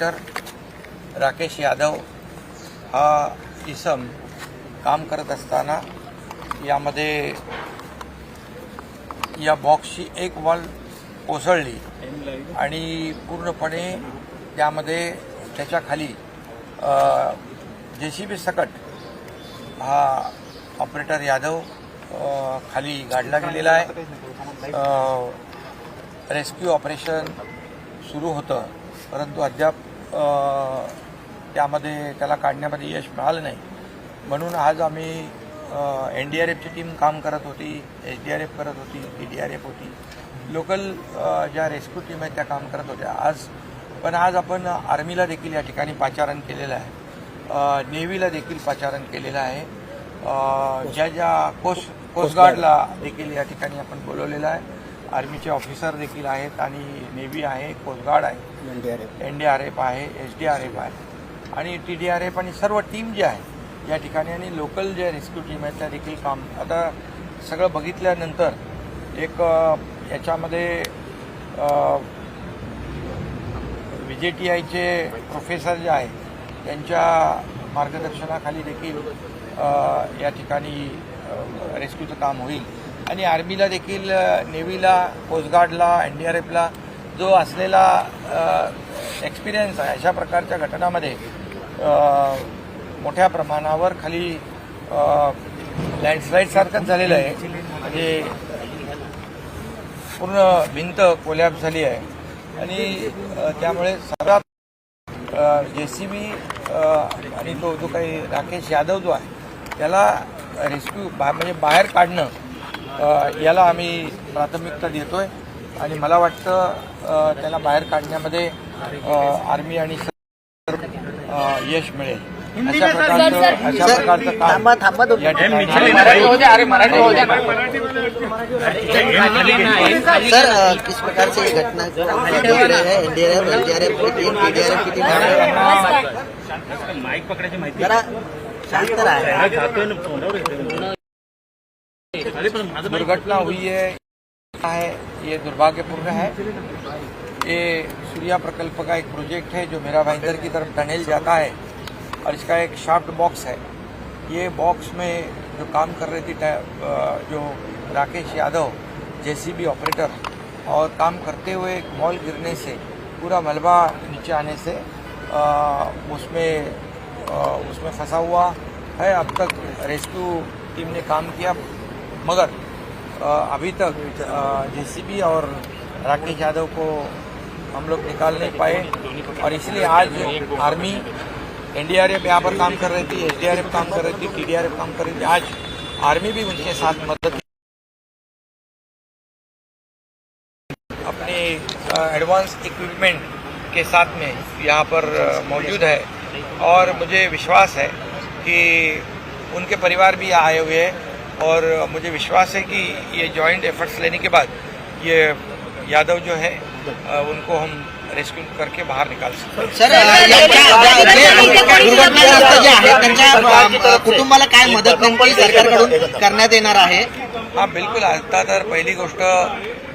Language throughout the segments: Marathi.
तर राकेश यादव हा इसम काम करत असताना यामध्ये या बॉक्सची एक वॉल कोसळली. आणि पूर्णपणे त्यामध्ये त्याच्याखाली जे सी बी सकट हा ऑपरेटर यादव खाली गाडला गेलेला आहे. रेस्क्यू ऑपरेशन सुरू होतं. परंतु अद्याप त्यामध्ये त्याला काढण्यामध्ये यश मिळालं नाही. म्हणून आज आम्ही एन डी आर एफची टीम काम करत होती एच डी आर एफ करत होती टी डी आर एफ होती. लोकल ज्या रेस्क्यू टीम आहेत त्या काम करत होत्या. आज पण आज आपण आर्मीला देखील या ठिकाणी पाचारण केलेलं आहे. नेव्हीला देखील पाचारण केलेलं आहे. ज्या ज्या कोस्ट कोस्टगार्डला देखील या ठिकाणी आपण बोलवलेलं आहे. आर्मीचे ऑफिसर देखील आहेत आणि नेव्ही आहे कोस्टगार्ड आहे. एन डी आर एफ आहे एच डी आर एफ आहे. आणि टी डी आर एफ आणि सर्व टीम जे आहे या ठिकाणी आणि लोकल जे रेस्क्यू टीम आहेत त्या देखील काम आता सगळं बघितल्यानंतर एक याच्यामध्ये व्ही जे टी आयचे प्रोफेसर जे आहे त्यांच्या मार्गदर्शनाखाली देखील या ठिकाणी रेस्क्यूचं काम होईल. आणि आर्मीला देखील नेव्हीला कोस्टगार्डला एन डी आर एफला जो असलेला एक्सपिरियन्स आहे अशा प्रकारच्या घटनामध्ये मोठ्या प्रमाणावर खाली लँडस्लाईडसारखंच झालेलं आहे. म्हणजे पूर्ण भिंत कोलॅप झाली आहे. आणि त्यामुळे सर्वात जे सी बी आणि तो जो काही राकेश यादव जो आहे त्याला रेस्क्यू बा म्हणजे बाहेर काढणं याला आम्ही प्राथमिकता देतोय. आणि मला वाटतं त्याला बाहेर काढण्यामध्ये आर्मी आणि यश मिळेल. अशा प्रकारचं अशा प्रकारचं या ठिकाणी सर अ, किस प्रकार से ये घटना हैं? एनडीआरएफ एनडीआरएफ की टीम पीडीआरएफ की टीम जरा शांत रहा। दुर्घटना हुई है है ये दुर्भाग्यपूर्ण है। ये सूर्या प्रकल्प का एक प्रोजेक्ट है जो मेरा भाईंदर की तरफ़ टनल जाता है और इसका एक शाफ्ट बॉक्स है। ये बॉक्स में जो काम कर रही थी जो राकेश यादव जेसीबी ऑपरेटर और काम करते हुए एक मॉल गिरने से पूरा मलबा नीचे आने से अ, उसमें अ, उसमें फंसा हुआ है। अब तक रेस्क्यू टीम ने काम किया। मगर अभी तक जेसीबी और राकेश यादव को हम लोग निकाल नहीं पाए और इसलिए आज आर्मी एनडीआरएफ यहाँ पर काम कर रही थी, एसडीआरएफ काम कर रही थी टीडीआरएफ काम कर रही थी। आज आर्मी भी उनके साथ मदद अपने एडवांस इक्विपमेंट के साथ में यहाँ पर मौजूद है। और मुझे विश्वास है कि उनके परिवार भी आए हुए हैं। और मुझे विश्वास है कि ये जॉइंट एफर्ट्स लेने के बाद ये यादव जो है उनको हम रेस्क्यू करके बाहर निकाल सकते हैं सर कुटुंबाला काय मदत सरकारकडून करण्यात येणार आहे हा बिलकुल आता तर पहिली गोष्ट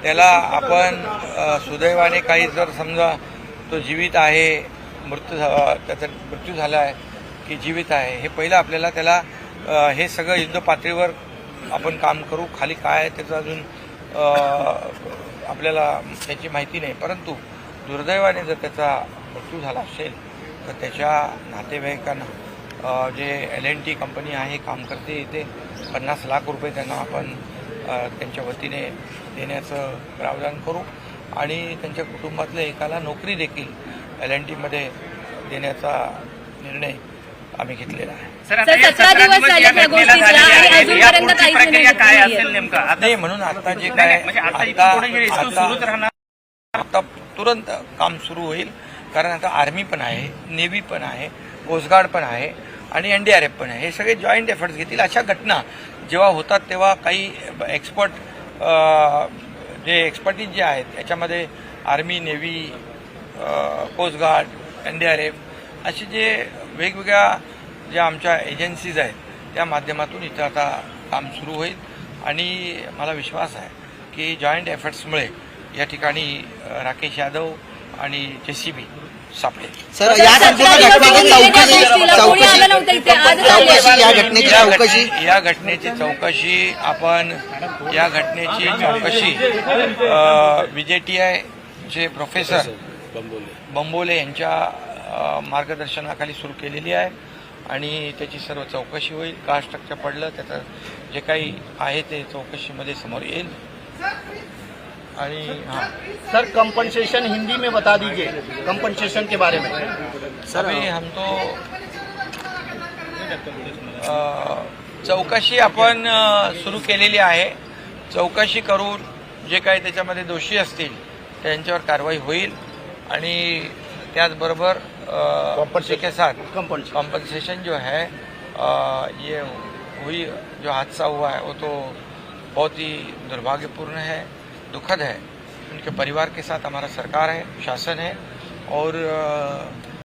त्याला आपण सुदैवाने काही जर समजा तो जीवित आहे मृत्यू झा- त्याचा मृत्यू झाला आहे की जीवित आहे हे पहिलं आपल्याला त्याला हे सगळं युद्ध पातळीवर आपण काम करू खाली काय आहे त्याचं अजून आपल्याला त्याची माहिती नाही. परंतु दुर्दैवाने जर त्याचा मृत्यू झाला असेल तर त्याच्या नातेवाईकांना J L N T company आहे काम करते इथे पन्नास लाख रुपये त्यांना आपण त्यांच्या वतीने देण्याचं प्रावधान करू. आणि त्यांच्या कुटुंबातल्या एकाला नोकरी देखील एल एन टीमध्ये देण्याचा निर्णय आम्ही घेतलेला आहे. सतरा दिवस दिवस झाले या त्या घटनेला गोष्टीला झालेले आणि आहे. अजूनपर्यंत या पुढची काहीच प्रक्रिया निर्णय काय घेतला असेल नाहीये. नेमका? आता नाही म्हणून आता जे नाही, काय म्हणजे आता इथून पुढे हे रेस्क्यू सुरूच राहणार. आता तुरंत काम सुरू होईल. कारण आता आर्मी पण आहे नेव्ही पण आहे कोस्टगार्ड पण आहे आणि एन डी आर एफ पण आहे. हे सगळे जॉईंट एफर्ट्स घेतील. अशा घटना जेव्हा होतात तेव्हा काही एक्सपर्ट जे एक्सपर्टीज जे आहेत याच्यामध्ये army navy coastguard N D R F असे जे वेगवेगळ्या ज्या आमच्या एजन्सीज आहेत त्या माध्यमातून इथं आता काम सुरू होईल. आणि मला विश्वास आहे की जॉईंट एफर्ट्समुळे या ठिकाणी राकेश यादव आणि जे सी बी सापडेल. सर या घटनेची चौकशी या घटनेची चौकशी आपण या घटनेची चौकशी विजय टी आयचे प्रोफेसर बंबोले. यांच्या मार्गदर्शनाखाली सुरू केलेली आहे. आणि त्याची सर्व चौकशी होईल. का स्ट्रक्चर पडलं त्याचं जे काही आहे ते चौकशीमध्ये समोर येईल. आणि हां. सर कंपनसेशन हिंदी में बता दीजिए. कंपनसेशन के बारे में. अभी हम तो चौकशी आपण सुरू केलेली आहे. चौकशी करून जे काही त्याच्यामध्ये दोषी असतील त्यांच्यावर कारवाई होईल. आणि त्याचबरोबर उसी के साथ कंपनसेशन कॉम्पनसेशन जो है आ, ये हुई जो हादसा हुआ है वो तो बहुत ही दुर्भाग्यपूर्ण है दुखद है। उनके परिवार के साथ हमारा सरकार है शासन है और अ,